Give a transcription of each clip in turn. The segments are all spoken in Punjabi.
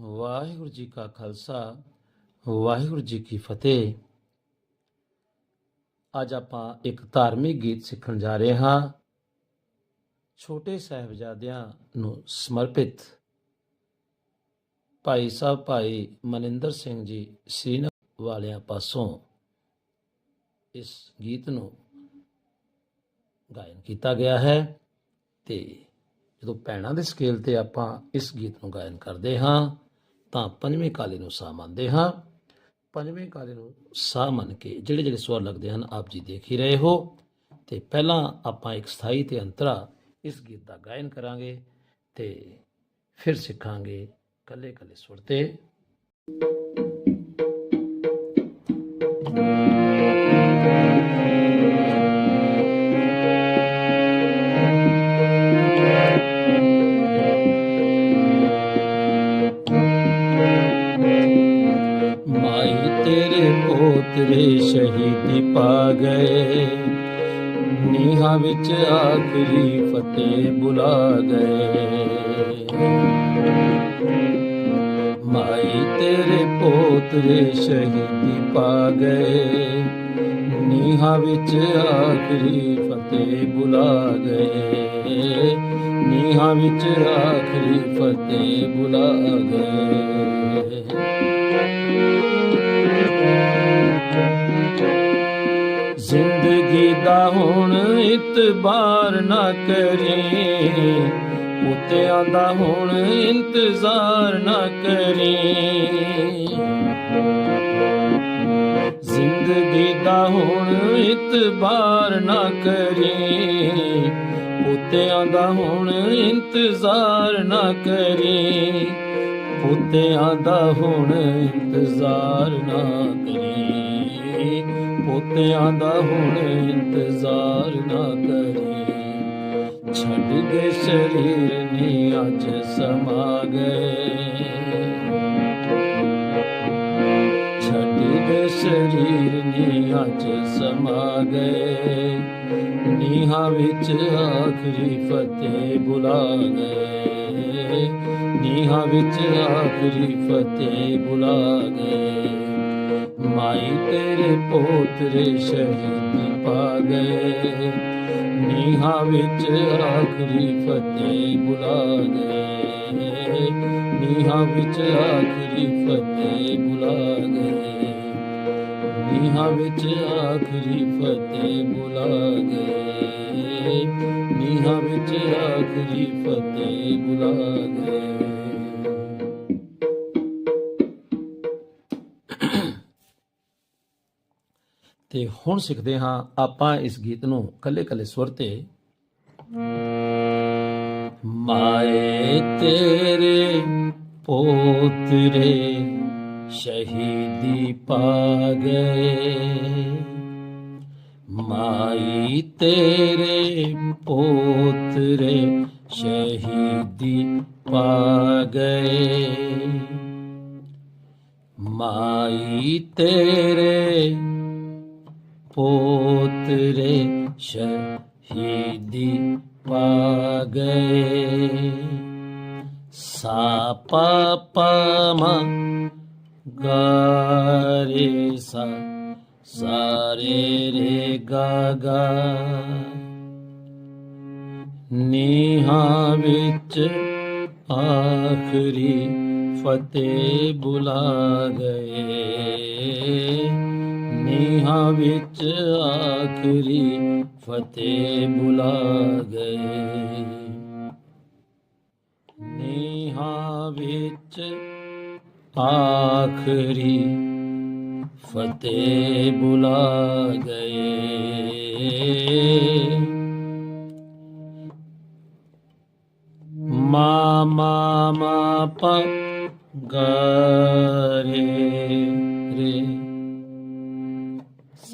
ਵਾਹਿਗੁਰੂ ਜੀ ਕਾ ਖਾਲਸਾ, ਵਾਹਿਗੁਰੂ ਜੀ ਕੀ ਫਤਿਹ। ਅੱਜ ਆਪਾਂ ਇੱਕ ਧਾਰਮਿਕ ਗੀਤ ਸਿੱਖਣ ਜਾ ਰਹੇ ਹਾਂ। ਛੋਟੇ ਸਾਹਿਬਜ਼ਾਦਿਆਂ ਨੂੰ ਸਮਰਪਿਤ। ਭਾਈ ਸਾਹਿਬ, ਭਾਈ ਮਨਿੰਦਰ ਸਿੰਘ ਜੀ ਸ੍ਰੀਨਗਰ ਵਾਲਿਆਂ ਪਾਸੋਂ ਇਸ ਗੀਤ ਨੂੰ ਗਾਇਨ ਕੀਤਾ ਗਿਆ ਹੈ ਤੇ ਜਦੋਂ ਪੈਣਾ ਦੇ ਸਕੇਲ ਤੇ ਆਪਾਂ ਇਸ ਗੀਤ ਨੂੰ ਗਾਇਨ ਕਰਦੇ ਹਾਂ ਤਾਂ ਪੰਜਵੇਂ ਕਾਲੇ ਨੂੰ ਸਾਹ ਮੰਨਦੇ ਹਾਂ। ਪੰਜਵੇਂ ਕਾਲੇ ਨੂੰ ਸਾਹ ਮੰਨ ਕੇ ਜਿਹੜੇ ਜਿਹੜੇ ਸਵਾਲ ਲੱਗਦੇ ਹਨ, ਆਪ ਜੀ ਦੇਖ ਹੀ ਰਹੇ ਹੋ। ਤੇ ਪਹਿਲਾਂ ਆਪਾਂ ਇੱਕ ਸਥਾਈ ਤੇ ਅੰਤਰਾ ਇਸ ਗੀਤ ਦਾ ਗਾਇਨ ਕਰਾਂਗੇ ਤੇ ਫਿਰ ਸਿੱਖਾਂਗੇ ਕੱਲੇ ਕੱਲੇ ਸੁਰ ਤੇ। ਮਾਈ ਆਖਰੀ ਬੁਲਾ ਗਏ। ਮਾਈ ਤੇਰੇ ਪੋਤਰੇ ਸ਼ਹੀਦੀ ਪਾ ਗਏ। ਨੀਹਾਂ ਵਿੱਚ ਆਖਰੀ ਫਤਿਹ ਬੁਲਾ ਗਏ। ਨੀਹਾਂ ਵਿੱਚ ਆਖਰੀ ਫਤਿਹ ਬੁਲਾ ਗਏ। ਜ਼ਿੰਦਗੀ ਦਾ ਹੁਣ ਇਤਬਾਰ ਨਾ ਕਰੀ। ਪੁੱਤਿਆਂ ਦਾ ਹੁਣ ਇੰਤਜ਼ਾਰ ਨਾ ਕਰੀ। ਜ਼ਿੰਦਗੀ ਦਾ ਹੁਣ ਇਤਬਾਰ ਨਾ ਕਰੀ। ਪੁੱਤਿਆਂ ਦਾ ਹੁਣ ਇੰਤਜ਼ਾਰ ਨਾ ਕਰੀ। ਪੁੱਤਿਆਂ ਦਾ ਹੁਣ ਇੰਤਜ਼ਾਰ ਨਾ ਕਰੀ। ਪੋਤਿਆਂ ਦਾ ਹੁਣ ਇੰਤਜ਼ਾਰ ਨਾ ਕਰੀ। ਛੱਡ ਦੇ ਸਰੀਰ ਨੀ ਅੱਜ ਸਮਾ ਗਏ ਛੱਡ ਦੇ ਸਰੀਰ ਨੀ ਅੱਜ ਸਮਾ ਗਏ ਨੀਹਾਂ ਵਿੱਚ ਆਖਰੀ ਫਤਿਹ ਬੁਲਾ ਗਏ ਨੀਹਾਂ ਵਿੱਚ ਆਖਰੀ ਫਤਿਹ ਬੁਲਾ ਗਏ ਮਾਈ ਤੇਰੇ ਪੋਤਰੇ ਸ਼ਹੀਦੀ ਪਾ ਗਏ। ਨੀਹਾਂ ਵਿੱਚ ਆਖਰੀ ਫਤਿਹ ਬੁਲਾ ਗਏ। ਨੀਹਾਂ ਵਿੱਚ ਆਖਰੀ ਫਤਿਹ ਬੁਲਾ ਗਏ। ਨੀਹਾਂ ਵਿੱਚ ਆਖਰੀ ਫਤਿਹ ਬੁਲਾ ਗਏ। ਨੀਹਾਂ ਵਿੱਚ ਆਖਰੀ ਫਤਿਹ ਬੁਲਾ ਗਏ। ਤੇ ਹੁਣ ਸਿੱਖਦੇ ਹਾਂ ਆਪਾਂ ਇਸ ਗੀਤ ਨੂੰ ਕੱਲੇ ਕੱਲੇ ਸੁਰ ਤੇ। ਮਾਏ ਤੇਰੇ ਪੋਤਰੇ, ਸ਼ਹੀਦੀ ਪਾ ਗਏ। ਮਾਈ ਤੇਰੇ ਪੋਤਰੇ, ਸ਼ਹੀਦੀ ਪਾ ਗਏ। ਮਾਈ ਤੇਰੇ पोरे शहीदी पागे। सा पा सारे रे गागा। निहावि आखरी फते बुला गए। ਨੀਹਾਂ ਵਿੱਚ ਆਖਰੀ ਫਤਿਹ ਬੁਲਾ ਗਏ। ਨੀਹਾਂ ਵਿੱਚ ਆਖਰੀ ਫਤਿਹ ਬੁਲਾ ਗਏ। ਮਾ ਮਾ ਮਾ ਪ ਗ ਰੇ ਰੇ।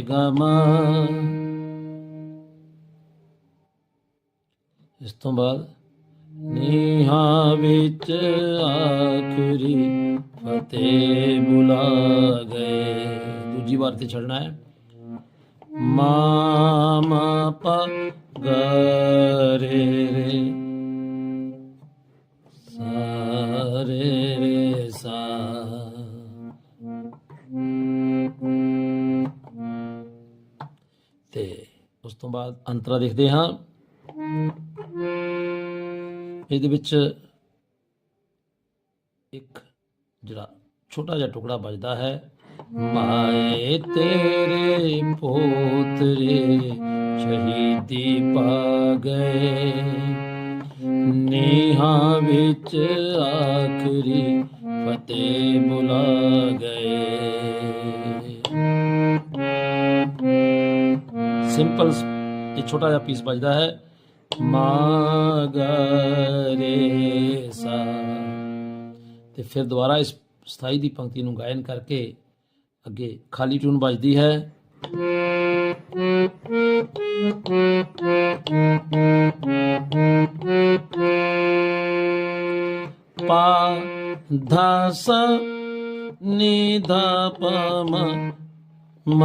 ਰੇ ਗ ਮ ਇਸ ਤੋਂ ਬਾਅਦ ਨੀਹਾਂ ਵਿੱਚ ਆਖਰੀ ਫਤਿਹ ਬੁਲਾ ਗਏ ਦੂਜੀ ਵਾਰ ਤੇ ਛੱਡਣਾ ਹੈ ਮਾ ਮਾ ਪ ਗ ਰੇ ਰੇ ਤੋਂ ਬਾਅਦ ਅੰਤਰਾ ਦੇਖਦੇ ਹਾਂ। ਇਹਦੇ ਵਿੱਚ ਇੱਕ ਜਿਹੜਾ ਛੋਟਾ ਜਿਹਾ ਟੁਕੜਾ ਵੱਜਦਾ ਹੈ। ਮਾਏ ਤੇਰੇ ਪੋਤਰੇ, ਸ਼ਹੀਦੀ ਪਾ ਗਏ। ਨੀਹਾਂ ਵਿੱਚ ਆਖਰੀ ਫਤਿਹ ਬੁਲਾ ਗਏ। ਸਿੰਪਲ ਇਹ ਛੋਟਾ ਜਿਹਾ ਪੀਸ ਵੱਜਦਾ ਹੈ ਮਾ ਗਾ ਰੇ ਸਾ। ਤੇ ਫਿਰ ਦੁਬਾਰਾ ਇਸ ਸਥਾਈ ਦੀ ਪੰਕਤੀ ਨੂੰ ਗਾਇਨ ਕਰਕੇ ਅੱਗੇ ਖਾਲੀ ਟਿਊਨ ਵੱਜਦੀ ਹੈ। ਪਾ ਧਾ ਸ ਨੀ ਧਾ ਪ ਮ ਮ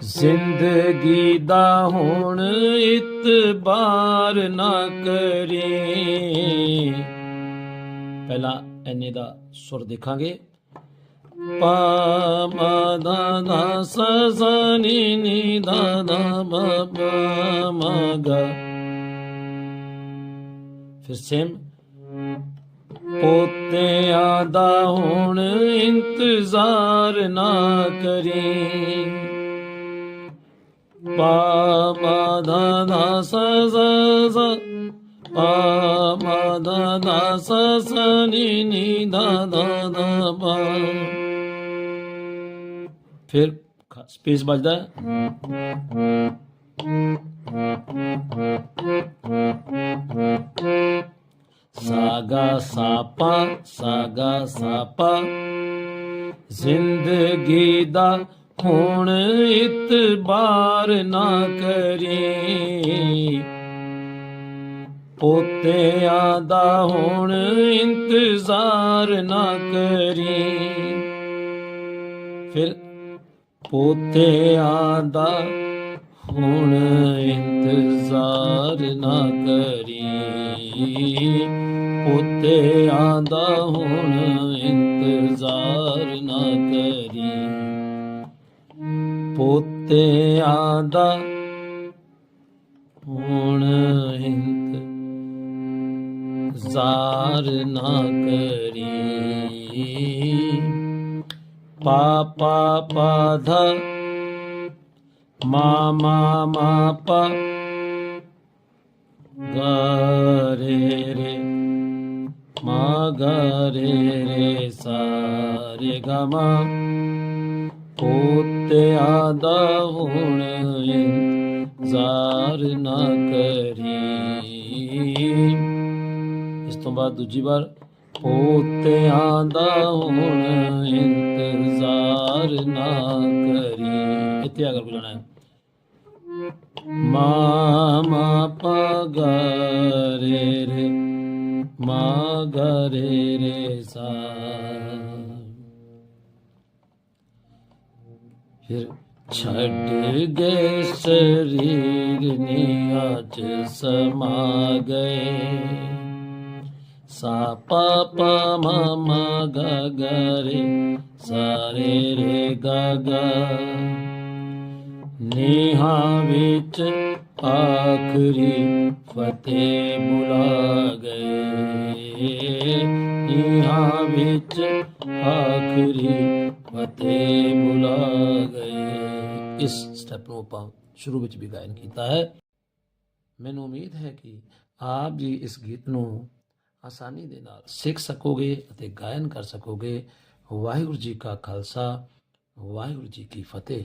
ਜ਼ਿੰਦਗੀ ਦਾ ਹੁਣ ਇਤਬਾਰ ਨਾ ਕਰੀ। ਪਹਿਲਾਂ ਐਨੇ ਦਾ ਸੁਰ ਦੇਖਾਂਗੇ। ਪਾ ਮਾ ਦਾ ਦਾ ਸ ਨੀ ਨੀ ਦਾ ਦਾ ਬ ਬ ਮ ਫਿਰ ਸੇਮ ਪੋਤਿਆਂ ਦਾ ਹੁਣ ਇੰਤਜ਼ਾਰ ਨਾ ਕਰੀ। ਪਾ ਮਾ ਦਾ ਦਾ ਸ ਸ ਸ ਪਾ ਮਾ ਦਾ ਦਾ ਸ ਸ ਨੀ ਨੀ ਦਾ ਦਾ ਦਾ ਪਾ। ਫਿਰ ਸਪੇਸ ਵੱਜਦਾ ਹੈ। ਸਾਗਾ ਸਾਪਾ ਸਾਗਾ ਸਾਪਾ। ਜ਼ਿੰਦਗੀ ਦਾ ਹੁਣ ਇਤਬਾਰ ਨਾ ਕਰੀ। ਪੋਤਿਆਂ ਦਾ ਹੁਣ ਇੰਤਜ਼ਾਰ ਨਾ ਕਰੀ। ਫਿਰ ਪੋਤਿਆਂ ਦਾ ਹੁਣ ਇੰਤਜ਼ਾਰ ਨਾ ਕਰੀ। ਪੋਤਿਆਂ ਦਾ ਹੁਣ ਇੰਤਜ਼ਾਰ ਨਾ ਕਰੀ। ਪੋਤਿਆਂ ਦਾ ਹੁਣ ਇੰਤਜ਼ਾਰ ਨਾ ਕਰੀ। ਪਾ ਪਾ ਮਾ ਮਾ ਮਾ ਪਾ ਗਾ ਰੇ ਰੇ, ਮਾ ਗਾ ਰੇ ਰੇ ਸਾ ਰੇ ਗਾ ਮਾ। ਪੋਤਿਆਂ ਦਾ ਹੁਣ ਇੰਤਜ਼ਾਰ ਨਾ ਕਰੀ। ਇਸ ਤੋਂ ਬਾਅਦ ਦੂਜੀ ਵਾਰ, ਪੋਤਿਆਂ ਦਾ ਹੁਣ ਇੰਤਜ਼ਾਰ ਨਾ ਕਰੀ। ਇੱਥੇ ਆ ਕੇ ਬੁਲਾਣਾ ਹੈ। ਮਾ ਮਾ ਪਾ ਗਾ ਰੇ ਰੇ ਮਾ ਗਾ ਰੇ ਰੇ ਸਾ ਫਿਰ ਛੱਡ ਗਏ ਸਰੀਰ ਨਿਆਜ ਸਮਾ ਗਏ। ਸਾ ਪਾ ਪਾ ਮਾ ਮਾ ਗਾ ਗਾ ਰੇ ਸਾਰੇ ਰੇ ਗਾ ਗਾ ਨੀਹਾਂ ਵਿੱਚ ਆਖਰੀ ਫਤਿਹ ਬੁਲਾ ਗਏ। ਨੀਹਾਂ ਵਿੱਚ ਆਖਰੀ ਫਤਿਹ ਬੁਲਾ ਗਏ। ਇਸ ਸਟੈਪ ਨੂੰ ਆਪਾਂ ਸ਼ੁਰੂ ਵਿੱਚ ਵੀ ਗਾਇਨ ਕੀਤਾ ਹੈ। ਮੈਨੂੰ ਉਮੀਦ ਹੈ ਕਿ ਆਪ ਜੀ ਇਸ ਗੀਤ ਨੂੰ ਆਸਾਨੀ ਦੇ ਨਾਲ ਸਿੱਖ ਸਕੋਗੇ ਅਤੇ ਗਾਇਨ ਕਰ ਸਕੋਗੇ। ਵਾਹਿਗੁਰੂ ਜੀ ਕਾ ਖਾਲਸਾ, ਵਾਹਿਗੁਰੂ ਜੀ ਕੀ ਫਤਿਹ।